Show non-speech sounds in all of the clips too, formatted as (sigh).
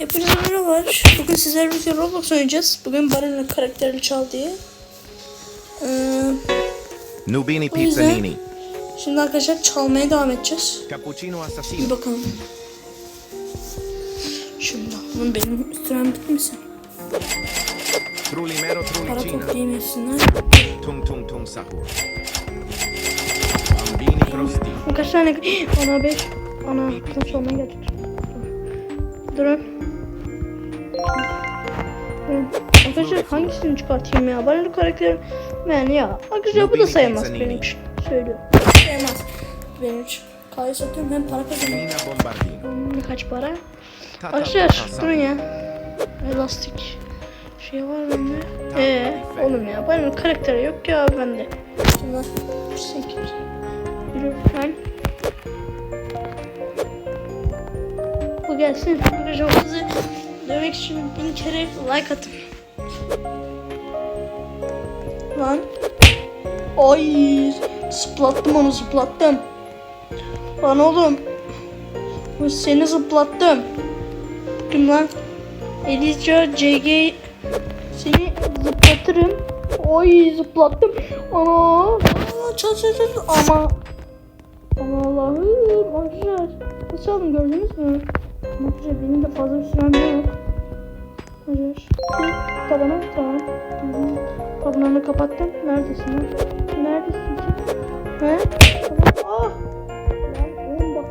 Hepinize merhabalar. Bugün sizlerle birlikte Roblox oynayacağız. Bugün Baran'ın karakterini çal diye. Ee, Nubini Pizzanini. şimdi arkadaşlar çalmaya devam edeceğiz. Cappuccino Bir assassino. bakalım. Şimdi bunun benim sürem bitmesin. Trulimero Para Trulicina. toplayayım yesinler. Tung Tung Tung Sahur. Bambini Frosti. Kaç tane? Ana 5. Ana kaç olmaya gelecek. Durun. Durun. Arkadaşlar hangisini çıkartayım ya? Baran'ın karakteri yani ya. Arkadaşlar bu da sayılmaz benim için. Söylüyorum. Sayılmaz benim için. Kahve satıyorum hem para kazanıyorum. Hmm, Kaç para? Arkadaşlar durun ya. Elastik şey var bende. Eee oğlum ya benim karakteri yok ya bende. Şimdi 8 Yürü lan. Bu gelsin. Arkadaşlar sizi dövmek için bin kere like atın. Lan. Ay zıplattım onu zıplattım. Lan oğlum. Seni zıplattım. Kim lan? Elijah CG seni zıplatırım. Oy zıplattım. Ana. Aa, çal çal çal. Ama. Aman Allah'ım. Arkadaşlar. Nasıl gördünüz mü? Arkadaşlar benim de fazla bir sürem yok. Tabana tamam. Tabanını kapattım. Neredesin lan? Neredesin ki? He? Tamam. Ah. Lan oğlum bak.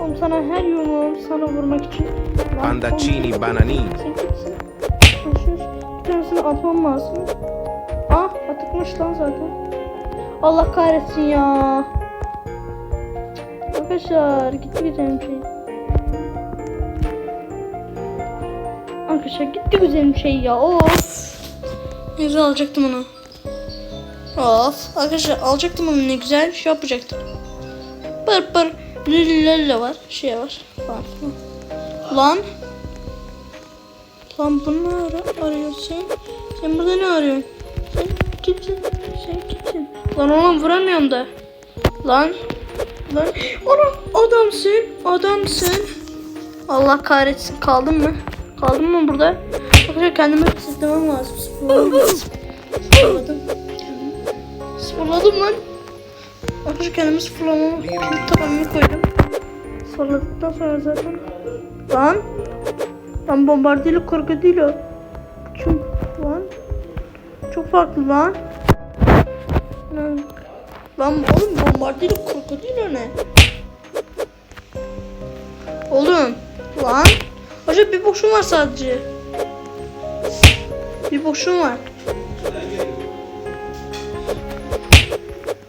Oğlum sana her yolum sana vurmak için. Oğlum, Bananini. Sen kimsin? Konuşuyoruz. Bir tanesini atmam lazım. Ah atıkmış lan zaten. Allah kahretsin ya. Arkadaşlar gitti güzelim şey. Arkadaşlar gitti güzelim şey ya. Of. Güzel alacaktım onu. Of. Arkadaşlar alacaktım onu ne güzel şey yapacaktım. Pır pır. Lüllülle var. Şey var. Falan. Lan. Lan bunu ne ara arıyorsun? Sen burada ne arıyorsun? Sen kimsin? Sen kimsin? Lan oğlum vuramıyorum da. Lan. Lan. Ana adamsın. Adamsın. Allah kahretsin. Kaldın mı? Kaldın mı burada? Arkadaşlar kendime sıklamam lazım. Sıfırladım. Sıfırladım lan. Arkadaşlar kendimi sıfırlamam. Şimdi tabanını koydum. Sıfırladıktan sonra zaten. Lan. Lan bombardilo krokodilo. Çok lan. Çok farklı lan. Lan, lan oğlum bombardilo krokodilo ne? Oğlum lan. Acaba bir boşum var sadece. Bir boşum var.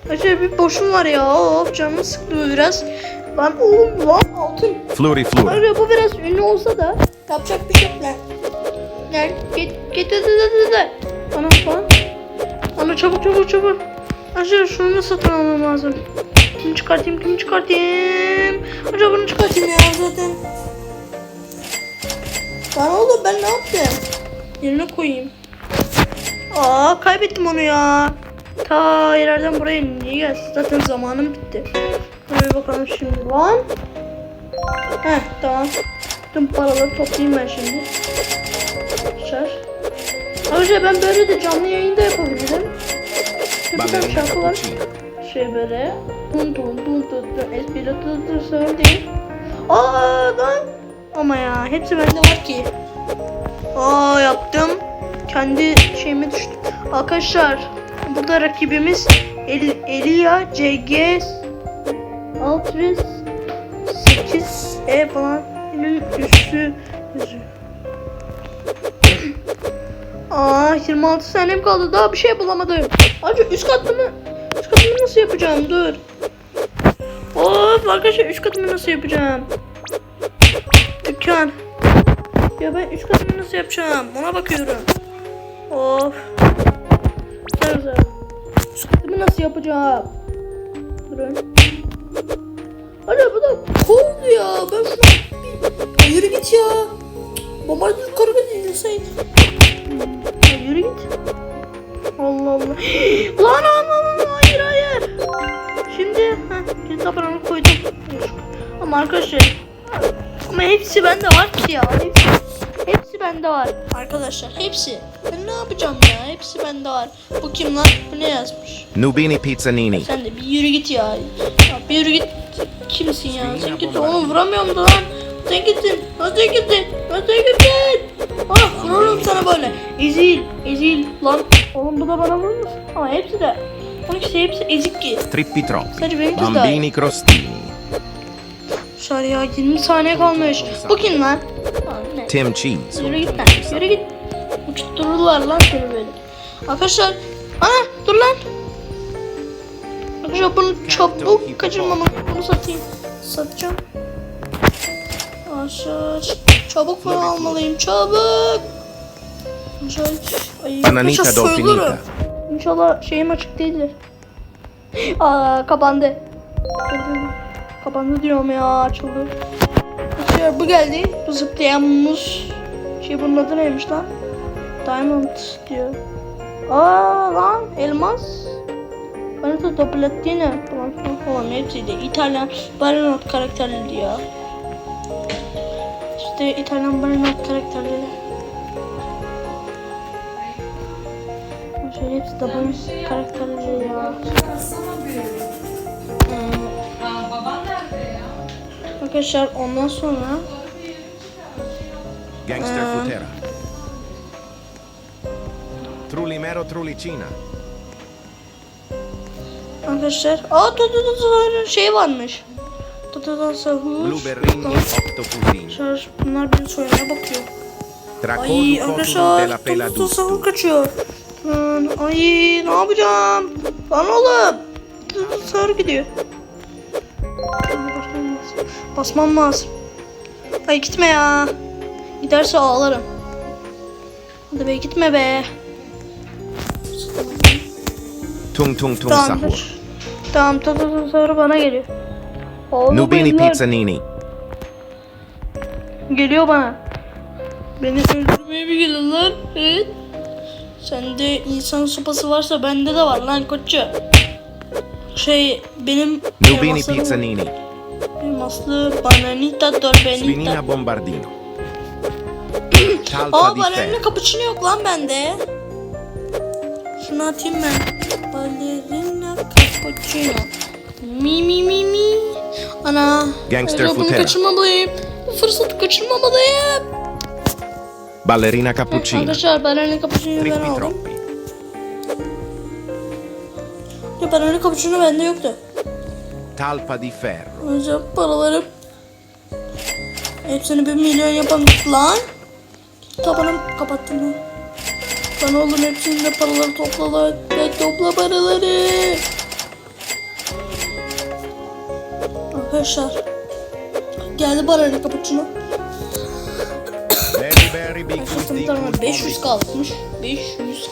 Acaba bir boşum var ya. Hop canımı sıktı biraz. Lan oğlum lan altın. Flori Flora. Arada bu biraz ünlü olsa da yapacak bir şey yok lan. Gel git git hadi hadi hadi. Ana falan. Ana çabuk çabuk çabuk. Acaba şunu da satın almam lazım. Kimi çıkartayım kimi çıkartayım. Acaba bunu çıkartayım ya zaten. Lan oğlum ben ne yaptım? Yerine koyayım. Aa kaybettim onu ya. Ta yerlerden buraya niye gelsin? Zaten zamanım bitti. Hadi bakalım şimdi lan. Heh tamam. Tüm paraları toplayayım ben şimdi. Şar. Ayrıca ben böyle de canlı yayında yapabilirim. Bir tane Ballerina şarkı var. Şey böyle. Tun tun tun tun tun. Espri tun sorun değil. Aa lan. Ama ya hepsi bende var ki. Aa yaptım. Kendi şeyime düştü. Arkadaşlar burada rakibimiz El Elia CG Altris 8 E falan üstü yazıyor. Aa 26 saniyem kaldı daha bir şey bulamadım. Acı üst katlı mı? Üst katımı nasıl yapacağım? Dur. Of arkadaşlar üst katımı nasıl yapacağım? Dükkan. Ya ben üst katımı nasıl yapacağım? Ona bakıyorum. Of. Güzel güzel. Üst katımı nasıl yapacağım? Durun. Hadi bu da cool ya. Ben şuna yürü git ya. Bombardılı karga değil sen. Ya yürü git. Allah Allah. (gasps) lan lan hayır hayır. Şimdi heh, aparanı koydum. Ama arkadaşlar ama hepsi bende var ki ya. Hepsi hepsi bende var arkadaşlar. Hepsi. Ben ne yapacağım ya? Hepsi bende var. Bu kim lan? Bu ne yazmış? Nubini Pizzanini. Sen de bir yürü git ya. ya bir yürü git. Kimsin ya? Sen git oğlum vuramıyorum da lan. Sen gittin. Sen gittin. Sen gittin. Ah vururum sana böyle. Ezil. Ezil. Lan. Oğlum bu da bana vurmuş. Ama hepsi de. 12 hepsi ezik ki. Trippi troppi. Sadece benim kız da. Bambini crostini. Dışarı ya 20 saniye kalmış. Bu kim lan? Tim Cheese. Yürü git lan. Yürü git. Uçtururlar lan seni böyle. Arkadaşlar. Ana dur lan. Arkadaşlar bunu çabuk kaçırmamam. Bunu satayım. Satacağım. Arkadaşlar. Çabuk bunu almalıyım. Çabuk. Ay, soyulurum. Dolfinita. İnşallah şeyim açık değildir. Aa kapandı. Dur. Kapandı diyorum ya açıldı. Arkadaşlar bu geldi. Bu zıplayan muz. Şey bunun adı neymiş lan? Diamond diyor. Aa lan elmas. Bana da Doblatina falan falan falan hepsiydi. İtalyan Baronot karakterleri ya. İşte İtalyan Baronot karakterleri. Şöyle hepsi de Baronot karakterleri ya. Arkadaşlar ondan sonra Gangster Ehm. Futera. Trulimero Trulicina. arkadaşlar aa dur şey varmış. Blueberrini Octopusini. Arkadaşlar bunlar bir soyuna bakıyor. Ay arkadaşlar sahur Dustu. kaçıyor. Ay ne yapacağım? Lan oğlum. Sahur gidiyor. Basmam lazım. Ay gitme ya. Giderse ağlarım. Hadi be gitme be. Tung Tung Tung Tamam Sahur. dur. Tamam dur dur dur sahur bana geliyor. Oğlum Nubini beyler Pizzanini. Geliyor bana. Beni öldürmeye mi geliyor lan? Evet. Sende insan sopası varsa bende de var lan koçu. Şey benim Nubini elmaslarım- Pizzanini. Elmaslı bananita dolbenita. Svinina Bombardino. (clears throat) Aa Talpa di balerina Ferro. cappuccino yok lan bende. Şunu atayım ben. Balerina cappuccino. Mi mi mi mi. Ana. Gangster Aga, bunu Futera. kaçırmamalıyım. Bu fırsatı kaçırmamalıyım. Ballerina Cappuccina. Arkadaşlar balerina cappuccino'yu ben Trippi aldım. troppi. Ya balerina cappuccino bende yoktu. Talpa di Ferro. Önce paralarım. Hepsini bir milyon yapan lan. Tabanım kapattım lan. Oğlum hepsini de paraları topla lan. Ve topla paraları. Arkadaşlar. Geldi big Arkadaşlar with tamam equal 500 bombi. kalmış. 500